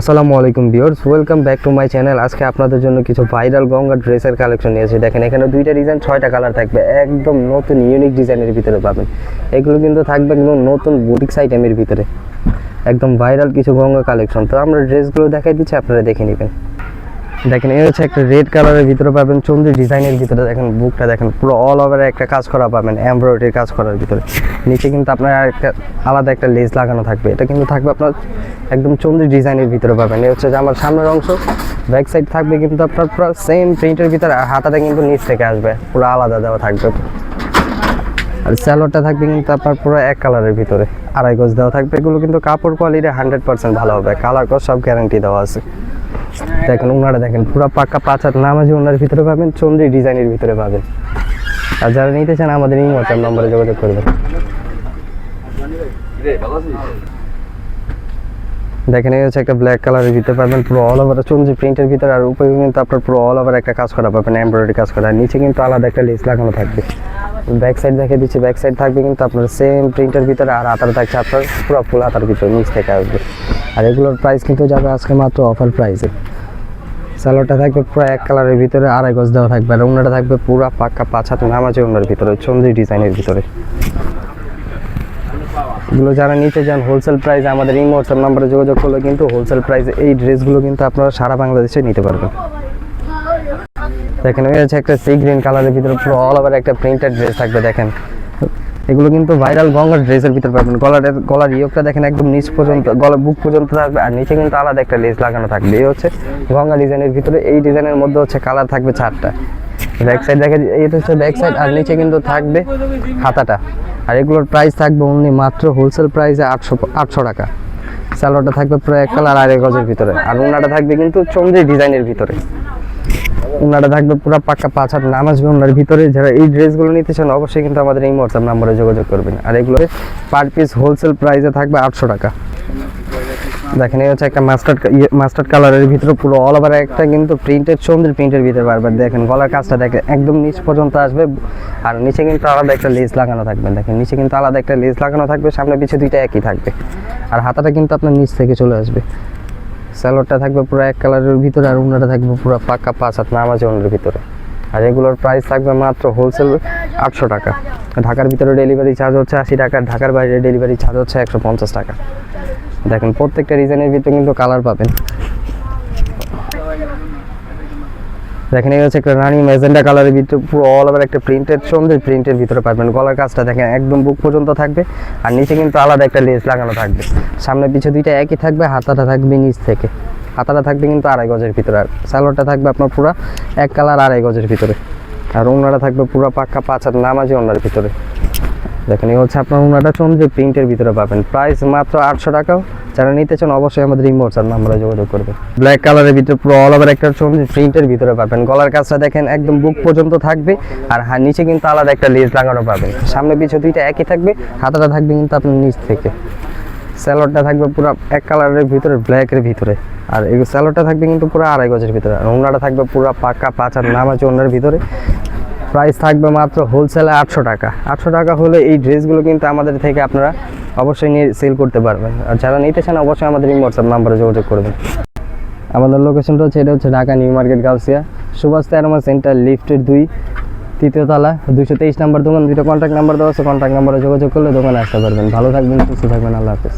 আসসালামু আলাইকুম viewers welcome back to my channel আজকে আপনাদের জন্য কিছু ভাইরাল গঙ্গা ড্রেসের কালেকশন নিয়েছি দেখেন, এখানে দুইটা ডিজাইন ছয়টা কালার থাকবে। একদম নতুন ইউনিক ডিজাইনের ভিতরে পাবেন। এগুলো কিন্তু থাকবে একদম নতুন বুটিক্স আইটেমের ভিতরে। একদম ভাইরাল কিছু গঙ্গা কালেকশন তো আমরা ড্রেসগুলো দেখাই দিচ্ছি, আপনারা দেখে নেবেন। দেখেন, এই হচ্ছে একটা রেড কালারের ভিতরে পাবেন চন্দ্রী ডিজাইনের ভিতরে। দেখেন, বুকটা দেখেন, পুরো অল ওভার একটা কাজ করা পাবেন এমব্রয়ডারি কাজ করার ভিতরে। নিচে কিন্তু আপনার একটা আলাদা একটা লেস লাগানো থাকবে। এটা কিন্তু থাকবে আপনার একদম চন্দ্রী ডিজাইনের ভিতরে পাবেন। এই হচ্ছে যে আমার সামনের অংশ। ব্যাক সাইড থাকবে কিন্তু আপনার পুরো সেম প্রিন্টের ভিতরে, আর হাতাটা কিন্তু নিচ থেকে আসবে। পুরো আলাদা দেওয়া থাকবে। আর স্যালোডটা থাকবে কিন্তু আপনার পুরো এক কালারের ভিতরে। আড়াই গজ দেওয়া থাকবে। এগুলো কিন্তু কাপড় কোয়ালিটি হান্ড্রেড পার্সেন্ট ভালো হবে। কালার কস সব গ্যারান্টি দেওয়া আছে। দেখেন, ওনারা দেখেন, পুরো পাক্কা পাচার নামাজি ওনার ভিতরে পাবেন চন্দ্রী ডিজাইনের ভিতরে পাবেন। আর যারা নিতে চান আমাদের এই হোয়াটসঅ্যাপ নম্বরে যোগাযোগ করবেন। দেখেন, এই হচ্ছে একটা ব্ল্যাক কালারের ভিতরে পাবেন পুরো অল ওভার চন্দ্রী প্রিন্টের ভিতরে আর উপরে কিন্তু আপনার পুরো অল ওভার একটা কাজ করা পাবেন এমব্রয়ডারি কাজ করা। আর নিচে কিন্তু আলাদা একটা লেস লাগানো থাকবে। ব্যাক সাইড দেখে দিচ্ছি ব্যাক সাইড থাকবে কিন্তু আপনার সেম প্রিন্টের ভিতরে আর আতার থাকছে আপনার পুরো ফুল হাতার ভিতরে, নিচ থেকে আসবে। আর এগুলোর প্রাইস কিন্তু যাবে আজকে মাত্র অফার প্রাইসে স্যালোডটা থাকবে পুরো এক কালারের ভিতরে, আড়াই গজ দেওয়া থাকবে। আর ওনাটা থাকবে পুরো পাক্কা পাঁচ হাত নামাজে ওনার ভিতরে চন্দ্রী ডিজাইনের ভিতরে। এগুলো যারা নিতে চান হোলসেল প্রাইস আমাদের এই হোয়াটসঅ্যাপ নাম্বারে যোগাযোগ করলে কিন্তু হোলসেল প্রাইসে এই ড্রেসগুলো কিন্তু আপনারা সারা বাংলাদেশে নিতে পারবেন। দেখেন, এই হচ্ছে একটা সি গ্রিন কালারের ভিতরে পুরো অল ওভার একটা প্রিন্টেড ড্রেস থাকবে, দেখেন। এগুলো কিন্তু ভাইরাল গঙ্গার ড্রেসের ভিতরে পাবেন। গলার গলার ইয়োগটা দেখেন একদম নিচ পর্যন্ত গলা বুক পর্যন্ত থাকবে, আর নিচে কিন্তু আলাদা একটা লেস লাগানো থাকবে। এই হচ্ছে গঙ্গা ডিজাইনের ভিতরে, এই ডিজাইনের মধ্যে হচ্ছে কালার থাকবে চারটা। ব্যাক সাইড দেখে এটা হচ্ছে ব্যাক সাইড আর নিচে কিন্তু থাকবে হাতাটা। আর এগুলোর প্রাইস থাকবে অনলি মাত্র হোলসেল প্রাইসে আটশো আটশো টাকা। স্যালোটা থাকবে প্রায় এক কালার এক গজের ভিতরে। আর উনাটা থাকবে কিন্তু চন্দ্রী ডিজাইনের ভিতরে। উনাটা থাকবে পুরো পাক্কা পাঁচ হাত নাম আসবে ওনার ভিতরে। যারা এই ড্রেসগুলো নিতে চান, অবশ্যই কিন্তু আমাদের এই হোয়াটসঅ্যাপ নাম্বারে যোগাযোগ করবেন। আর এগুলো পার পিস হোলসেল প্রাইসে থাকবে আটশো টাকা। দেখেন, এই হচ্ছে একটা মাস্টার্ড মাস্টার্ড কালারের ভিতরে পুরো অল ওভার একটা কিন্তু প্রিন্টেড চন্দ্রের প্রিন্টের ভিতরে বারবার দেখেন, গলার কাজটা দেখেন একদম নিচ পর্যন্ত আসবে। আর নিচে কিন্তু আলাদা একটা লেস লাগানো থাকবে। দেখেন, নিচে কিন্তু আলাদা একটা লেস লাগানো থাকবে, সামনে পিছিয়ে দুইটা একই থাকবে। আর হাতাটা কিন্তু আপনার নিচ থেকে চলে আসবে। স্যালোডটা থাকবে পুরো এক কালারের ভিতরে আর উনাটা থাকবে পুরো পাক্কা পাঁচ হাত নামাজ ওনার ভিতরে। আর এগুলোর প্রাইস থাকবে মাত্র হোলসেল আটশো টাকা। ঢাকার ভিতরে ডেলিভারি চার্জ হচ্ছে আশি টাকা, ঢাকার বাইরে ডেলিভারি চার্জ হচ্ছে একশো পঞ্চাশ টাকা। দেখেন, প্রত্যেকটা ডিজাইনের ভিতরে কিন্তু কালার পাবেন। দেখেন, এই হচ্ছে একটা রানি ম্যাজেন্ডা কালারের ভিতরে পুরো অল ওভার একটা প্রিন্টেড সুন্দর প্রিন্টের ভিতরে পাবেন। গলার কাজটা দেখেন, একদম বুক পর্যন্ত থাকবে। আর নিচে কিন্তু আলাদা একটা লেস লাগানো থাকবে। সামনে পিছু দুইটা একই থাকবে, হাতাটা থাকবে নিচ থেকে। হাতাটা থাকবে কিন্তু আড়াই গজের ভিতরে। আর স্যালোডটা থাকবে আপনার পুরো এক কালার আড়াই গজের ভিতরে। আর ওনারা থাকবে পুরো পাক্কা পাঁচ হাত নামাজি ওনার ভিতরে। দেখেন, এই হচ্ছে আপনার ওনাটা চন্দ্রের প্রিন্টের ভিতরে পাবেন। প্রাইস মাত্র আটশো টাকাও যারা নিতে চান, অবশ্যই আমাদের হোয়াটসঅ্যাপ নাম্বারে যোগাযোগ করবে। ব্ল্যাক কালারের ভিতরে পুরো অল ওভার একটা চন্দ্রের প্রিন্টের ভিতরে পাবেন। গলার কাজটা দেখেন, একদম বুক পর্যন্ত থাকবে। আর হ্যাঁ নিচে কিন্তু আলাদা একটা লেস লাগানো পাবেন। সামনে পিছু দুইটা একই থাকবে। হাতাটা থাকবে কিন্তু আপনার নিচ থেকে। স্যালোডটা থাকবে পুরো এক কালারের ভিতরে ব্ল্যাকের ভিতরে। আর এই স্যালোডটা থাকবে কিন্তু পুরো আড়াই গজের ভিতরে। আর ওনাটা থাকবে পুরো পাকা পাঁচ আর নাম আছে ওনার ভিতরে। প্রাইস থাকবে মাত্র হোলসেলে আটশো টাকা। আটশো টাকা হলে এই ড্রেসগুলো কিন্তু আমাদের থেকে আপনারা অবশ্যই নিয়ে সেল করতে পারবেন। আর যারা নিতে চান অবশ্যই আমাদের এই হোয়াটসঅ্যাপ নাম্বারে যোগাযোগ করবেন। আমাদের লোকেশনটা হচ্ছে, এটা হচ্ছে ঢাকা নিউ মার্কেট, গাউসিয়া। সুভাষ তেরমা সেন্টার লিফটের দুই, তৃতীয় তলা, দুইশো তেইশ নাম্বার দোকান। দুটো কন্ট্যাক্ট নাম্বার দেওয়া আছে কন্ট্যাক্ট নাম্বারে যোগাযোগ করলে দোকানে আসতে পারবেন। ভালো থাকবেন, সুস্থ থাকবেন, আল্লাহ হাফেজ।